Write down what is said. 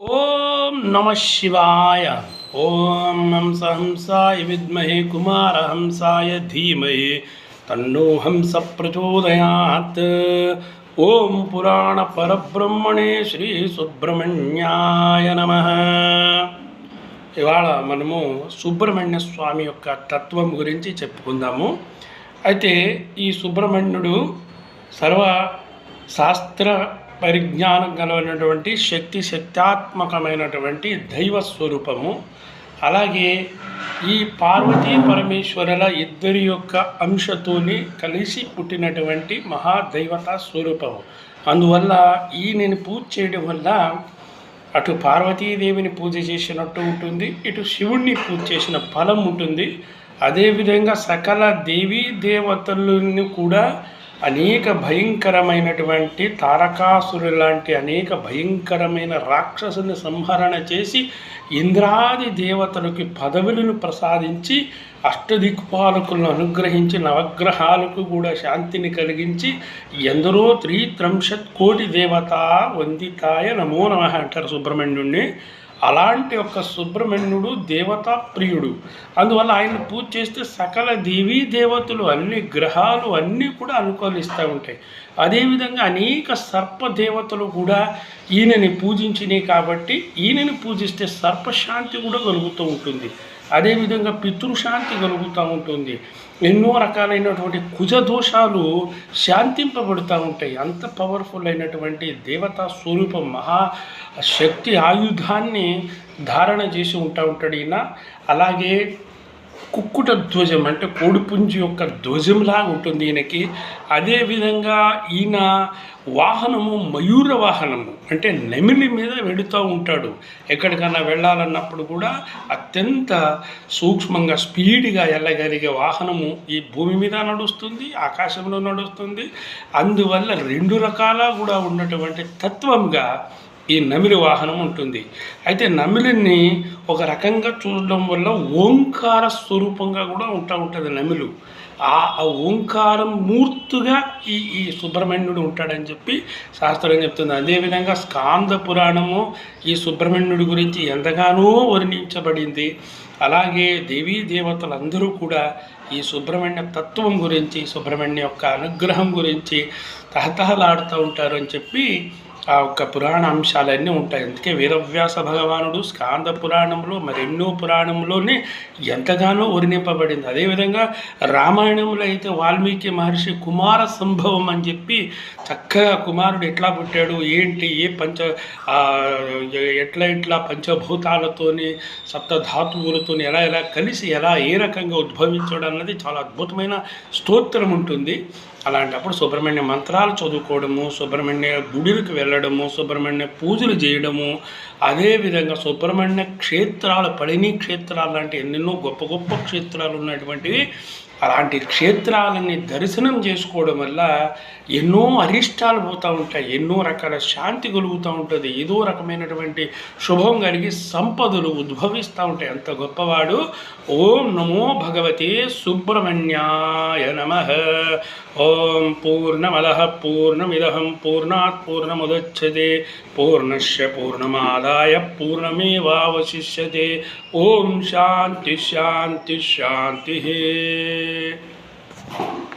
ఓం నమ శివాయ. ఓం హంస హంసాయ విద్మహే కుమారహంసాయ ధీమహి తన్నో హంస ప్రచోదయాత్. ఓం పురాణ పరబ్రహ్మణే శ్రీ సుబ్రహ్మణ్యాయ నమ. ఇవాళ మనము సుబ్రహ్మణ్య స్వామి యొక్క తత్వం గురించి చెప్పుకుందాము. అయితే ఈ సుబ్రహ్మణ్యుడు సర్వ శాస్త్ర పరిజ్ఞానం కలిగినటువంటి శక్తి శక్త్యాత్మకమైనటువంటి దైవ స్వరూపము. అలాగే ఈ పార్వతీ పరమేశ్వరుల ఇద్దరి యొక్క అంశతోని కలిసి పుట్టినటువంటి మహాదైవత స్వరూపము. అందువల్ల ఈయనని పూజ చేయడం వల్ల అటు పార్వతీదేవిని పూజ చేసినట్టు ఉంటుంది ఇటు శివుణ్ణి పూజ చేసిన ఫలం ఉంటుంది. అదేవిధంగా సకల దేవీ దేవతలను కూడా అనేక భయంకరమైనటువంటి తారకాసురు లాంటి అనేక భయంకరమైన రాక్షసుని సంహరణ చేసి ఇంద్రాది దేవతలకి పదవులను ప్రసాదించి అష్టదిక్పాలకులను అనుగ్రహించి నవగ్రహాలకు కూడా శాంతిని కలిగించి ఎందరో త్రిత్రంశత్ కోటి దేవత వందితాయ నమో నమ అంటారు సుబ్రహ్మణ్యుణ్ణి. అలాంటి ఒక సుబ్రహ్మణ్యుడు దేవతా ప్రియుడు. అందువల్ల ఆయన పూజ చేస్తే సకల దేవీ దేవతలు అన్ని గ్రహాలు అన్నీ కూడా అనుకూలిస్తూ ఉంటాయి. అదేవిధంగా అనేక సర్ప దేవతలు కూడా ఈయనని పూజించినాయి కాబట్టి ఈయనని పూజిస్తే సర్పశాంతి కూడా కలుగుతూ ఉంటుంది. అదేవిధంగా పితృశాంతి కలుగుతూ ఉంటుంది. ఎన్నో రకాలైనటువంటి కుజ దోషాలు శాంతింపబడుతూ ఉంటాయి. అంత పవర్ఫుల్ అయినటువంటి దేవతా స్వరూపం మహా శక్తి ఆయుధాన్ని ధారణ చేసి ఉంటా ఉంటాడు ఈయన. అలాగే కుక్కుట ధ్వజం అంటే కోడిపుంజి యొక్క ధ్వజంలాగా ఉంటుంది ఈయనకి. అదేవిధంగా ఈయన వాహనము మయూర వాహనము అంటే నెమిలి మీద వెళుతూ ఉంటాడు. ఎక్కడికైనా వెళ్ళాలన్నప్పుడు కూడా అత్యంత సూక్ష్మంగా స్పీడ్గా వెళ్ళగలిగే వాహనము ఈ భూమి మీద నడుస్తుంది ఆకాశంలో నడుస్తుంది. అందువల్ల రెండు రకాల కూడా ఉన్నటువంటి తత్వంగా ఈ నమిలి వాహనం ఉంటుంది. అయితే నమిలిని ఒక రకంగా చూడడం వల్ల ఓంకార స్వరూపంగా కూడా ఉంటా ఉంటుంది నమిలు. ఆ ఓంకారం మూర్తుగా ఈ ఈ సుబ్రహ్మణ్యుడు ఉంటాడని చెప్పి శాస్త్రం చెప్తుంది. అదేవిధంగా స్కాంద పురాణము ఈ సుబ్రహ్మణ్యుడి గురించి ఎంతగానో వర్ణించబడింది. అలాగే దేవీ దేవతలందరూ కూడా ఈ సుబ్రహ్మణ్య తత్వం గురించి సుబ్రహ్మణ్య యొక్క అనుగ్రహం గురించి తహతహలాడుతూ ఉంటారు అని చెప్పి ఆ యొక్క పురాణ అంశాలన్నీ ఉంటాయి. అందుకే వీరవ్యాస భగవానుడు స్కాంద పురాణంలో మరెన్నో పురాణంలోనే ఎంతగానో వర్ణింపబడింది అదేవిధంగా రామాయణంలో అయితే వాల్మీకి మహర్షి కుమార సంభవం అని చెప్పి చక్కగా కుమారుడు ఎట్లా పుట్టాడు ఏంటి ఏ పంచ ఎట్లా ఎట్లా పంచభూతాలతోని సప్తధాతువులతోని ఎలా ఎలా కలిసి ఎలా ఏ రకంగా ఉద్భవించడం అన్నది చాలా అద్భుతమైన స్తోత్రం ఉంటుంది. అలాంటప్పుడు సుబ్రహ్మణ్య మంత్రాలు చదువుకోవడము సుబ్రహ్మణ్య గుడిలకు వెళ్ళడము సుబ్రహ్మణ్య పూజలు చేయడము అదేవిధంగా సుబ్రహ్మణ్య క్షేత్రాలు పళిని క్షేత్రాలు లాంటి ఎన్నెన్నో గొప్ప గొప్ప క్షేత్రాలు ఉన్నటువంటివి అలాంటి క్షేత్రాలని దర్శనం చేసుకోవడం వల్ల ఎన్నో అరిష్టాలు పోతూ ఉంటాయి ఎన్నో రకాల శాంతి కలుగుతూ ఉంటుంది. ఏదో రకమైనటువంటి శుభం కలిగి సంపదలు ఉద్భవిస్తూ ఉంటాయి. అంత గొప్పవాడు ఓం నమో భగవతే సుబ్రహ్మణ్యాయ నమ. ఓం పూర్ణమలహ పూర్ణమిదహం పూర్ణాత్ పూర్ణముదచ్చతే పూర్ణశ్య పూర్ణమాదాయ పూర్ణమేవాశిష్యతే ఓం శాంతి శాంతి శాంతి. 是